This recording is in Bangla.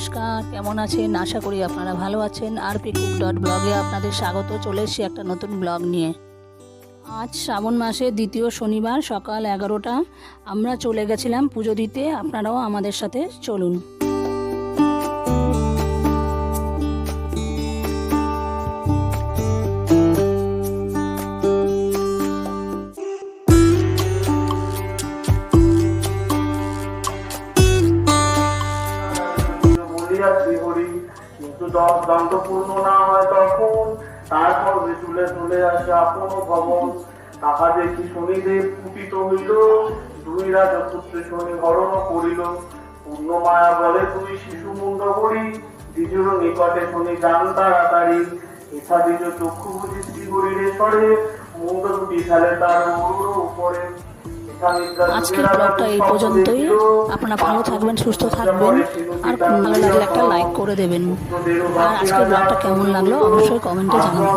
নমস্কার, কেমন আছেন? আশা করি আপনারা ভালো আছেন। আর পি কুক ডট ব্লগে আপনাদের স্বাগত। চলে এসেছি একটা নতুন ব্লগ নিয়ে। আজ শ্রাবণ মাসে দ্বিতীয় শনিবার, সকাল এগারোটা। আমরা চলে গেছিলাম পুজো দিতে। আপনারাও আমাদের সাথে চলুন। বলিয়া শ্রীহরি কিন্তু দ- দণ্ডপূর্ণ না হয় তখন, তারপর চুলে চলে আসে আপন ভবন। তাহা দেখি শনিদেব কুপিত হইল, দুই রাজপুত্র শনি হরণ করিল। পূর্ণ মায়া বলে তুই শিশু মুন্ড করি দ্বিজুর নিকটে শনি যান তাড়াতাড়ি। এথা দ্বিজ চক্ষু বুঝি শ্রী শ্রীহরিরে সরে মুন্ড দুটি ফেলে তার অরুণ উপরে। আজকের ব্লগটা এই পর্যন্তই। আপনারা ভালো থাকবেন, সুস্থ থাকবেন। আর ভালো লাগলে একটা লাইক করে দেবেন। আর আজকের ব্লগটা কেমন লাগল অবশ্যই কমেন্টে জানাবেন।